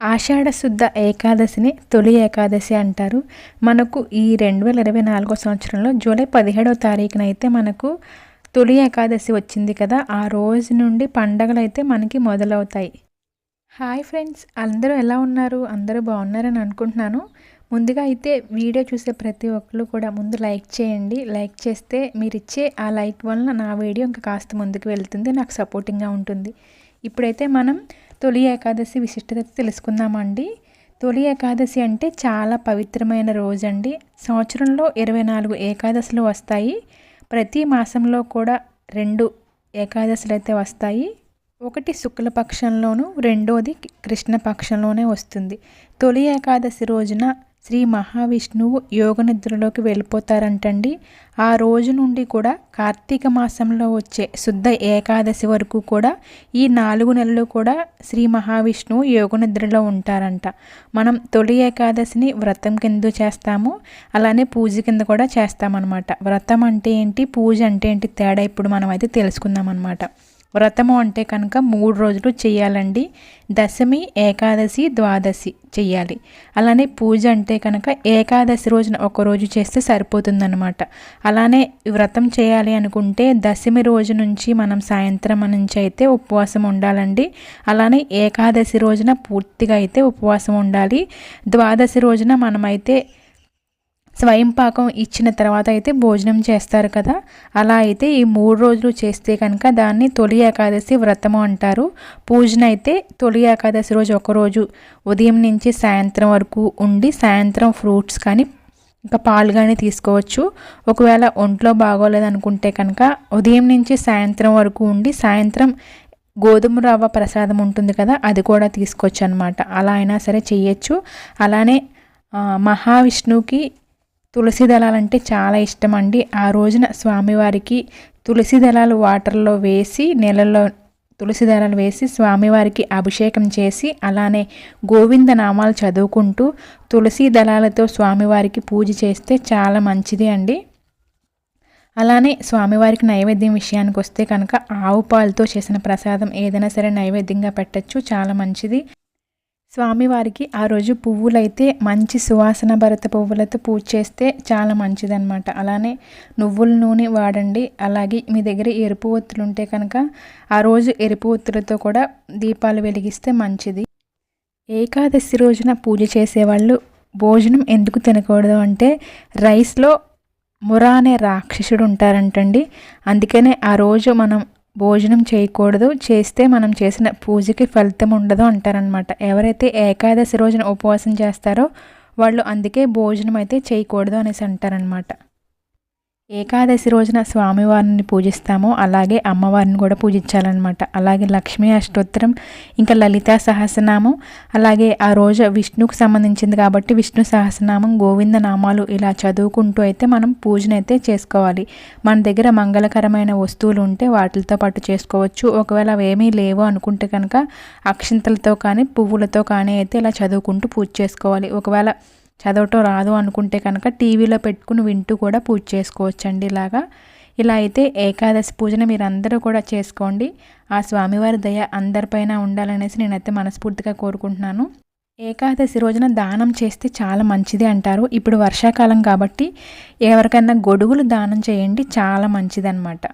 ఆషాఢ శుద్ధ ఏకాదశిని తొలి ఏకాదశి అంటారు. మనకు ఈ రెండు వేల ఇరవై నాలుగో సంవత్సరంలో జూలై పదిహేడవ తారీఖున అయితే మనకు తొలి ఏకాదశి వచ్చింది కదా. ఆ రోజు నుండి పండగలు అయితే మనకి మొదలవుతాయి. హాయ్ ఫ్రెండ్స్ అందరూ ఎలా ఉన్నారు? అందరూ బాగున్నారని అనుకుంటున్నాను. ముందుగా అయితే వీడియో చూసే ప్రతి ఒక్కరు కూడా ముందు లైక్ చేయండి. లైక్ చేస్తే మీరు ఇచ్చే ఆ లైక్ వలన నా వీడియో ఇంకా కాస్త ముందుకు వెళ్తుంది నాకు సపోర్టింగ్గా ఉంటుంది. ఇప్పుడైతే మనం తొలి ఏకాదశి విశిష్టత తెలుసుకుందామండి. తొలి ఏకాదశి అంటే చాలా పవిత్రమైన రోజు అండి సంవత్సరంలో ఇరవై నాలుగు ఏకాదశులు వస్తాయి. ప్రతి మాసంలో కూడా రెండు ఏకాదశులు అయితే వస్తాయి. ఒకటి శుక్లపక్షంలోను రెండోది కృష్ణపక్షంలోనే వస్తుంది. తొలి ఏకాదశి రోజున శ్రీ మహావిష్ణువు యోగ నిద్రలోకి వెళ్ళిపోతారంటండి. ఆ రోజు నుండి కూడా కార్తీక మాసంలో వచ్చే శుద్ధ ఏకాదశి వరకు కూడా ఈ నాలుగు నెలలు కూడా శ్రీ మహావిష్ణువు యోగ నిద్రలో ఉంటారంట. మనం తొలి ఏకాదశిని వ్రతం కింద చేస్తాము అలానే పూజ కింద కూడా చేస్తామన్నమాట. వ్రతం అంటే ఏంటి? పూజ అంటే ఏంటి? తేడా ఇప్పుడు మనం అయితే తెలుసుకుందాం అనమాట వ్రతము అంటే కనుక మూడు రోజులు చేయాలండి. దశమి ఏకాదశి ద్వాదశి చేయాలి. అలానే పూజ అంటే కనుక ఏకాదశి రోజున ఒక రోజు చేస్తే సరిపోతుందన్నమాట. అలానే వ్రతం చేయాలి అనుకుంటే దశమి రోజు నుంచి మనం సాయంత్రం నుంచి అయితే ఉపవాసం ఉండాలండి. అలానే ఏకాదశి రోజున పూర్తిగా అయితే ఉపవాసం ఉండాలి. ద్వాదశి రోజున మనమైతే స్వయం పాకం ఇచ్చిన తర్వాత అయితే భోజనం చేస్తారు కదా. అలా అయితే ఈ మూడు రోజులు చేస్తే కనుక దాన్ని తొలి ఏకాదశి వ్రతము అంటారు. పూజన అయితే తొలి ఏకాదశి రోజు ఒకరోజు ఉదయం నుంచి సాయంత్రం వరకు ఉండి సాయంత్రం ఫ్రూట్స్ కానీ ఇంకా పాలు కానీ తీసుకోవచ్చు. ఒకవేళ ఒంట్లో బాగోలేదనుకుంటే కనుక ఉదయం నుంచి సాయంత్రం వరకు ఉండి సాయంత్రం గోధుమ రవ్వ ప్రసాదం ఉంటుంది కదా అది కూడా తీసుకోవచ్చు అనమాట అలా అయినా సరే చేయొచ్చు. అలానే మహావిష్ణువుకి తులసి దళాలంటే చాలా ఇష్టం అండి. ఆ రోజున స్వామివారికి తులసి దళాలు వాటర్లో వేసి నెలలో తులసి దళాలు వేసి స్వామివారికి అభిషేకం చేసి అలానే గోవింద నామాలు చదువుకుంటూ తులసి దళాలతో స్వామివారికి పూజ చేస్తే చాలా మంచిది అండి. అలానే స్వామివారికి నైవేద్యం విషయానికి వస్తే కనుక ఆవు పాలతో చేసిన ప్రసాదం ఏదైనా సరే నైవేద్యంగా పెట్టచ్చు చాలా మంచిది. స్వామివారికి ఆ రోజు పువ్వులైతే మంచి సువాసన భరత పువ్వులతో పూజ చేస్తే చాలా మంచిదన్నమాట. అలానే నువ్వుల నూనె వాడండి. అలాగే మీ దగ్గర ఎరుపు ఒత్తులు ఉంటే కనుక ఆ రోజు ఎరుపు ఒత్తులతో కూడా దీపాలు వెలిగిస్తే మంచిది. ఏకాదశి రోజున పూజ చేసేవాళ్ళు భోజనం ఎందుకు తినకూడదు అంటే రైస్లో మురా అనే రాక్షసుడు ఉంటారంటండి. అందుకనే ఆ రోజు మనం భోజనం చేయకూడదు. చేస్తే మనం చేసిన పూజకి ఫలితం ఉండదు అంటారనమాట ఎవరైతే ఏకాదశి రోజున ఉపవాసం చేస్తారో వాళ్ళు అందుకే భోజనం అయితే చేయకూడదు అనేసి అంటారనమాట ఏకాదశి రోజున స్వామివారిని పూజిస్తామో అలాగే అమ్మవారిని కూడా పూజించాలన్నమాట. అలాగే లక్ష్మీ అష్టోత్తరం ఇంకా లలితా సహస్రనామం అలాగే ఆ రోజు విష్ణుకు సంబంధించింది కాబట్టి విష్ణు సహస్రనామం గోవింద నామాలు ఇలా చదువుకుంటూ అయితే మనం పూజను అయితే చేసుకోవాలి. మన దగ్గర మంగళకరమైన వస్తువులు ఉంటే వాటితో పాటు చేసుకోవచ్చు. ఒకవేళ అవేమీ లేవు అనుకుంటే కనుక అక్షింతలతో కానీ పువ్వులతో కానీ అయితే ఇలా చదువుకుంటూ పూజ చేసుకోవాలి. ఒకవేళ చదవటం రాదు అనుకుంటే కనుక టీవీలో పెట్టుకుని వింటూ కూడా పూజ చేసుకోవచ్చండి ఇలాగా. ఇలా అయితే ఏకాదశి పూజను మీరు అందరూ కూడా చేసుకోండి. ఆ స్వామివారి దయ అందరిపైన ఉండాలనేసి నేనైతే మనస్ఫూర్తిగా కోరుకుంటున్నాను. ఏకాదశి రోజున దానం చేస్తే చాలా మంచిది అంటారు. ఇప్పుడు వర్షాకాలం కాబట్టి ఎవరికైనా గొడుగులు దానం చేయండి చాలా మంచిదన్నమాట.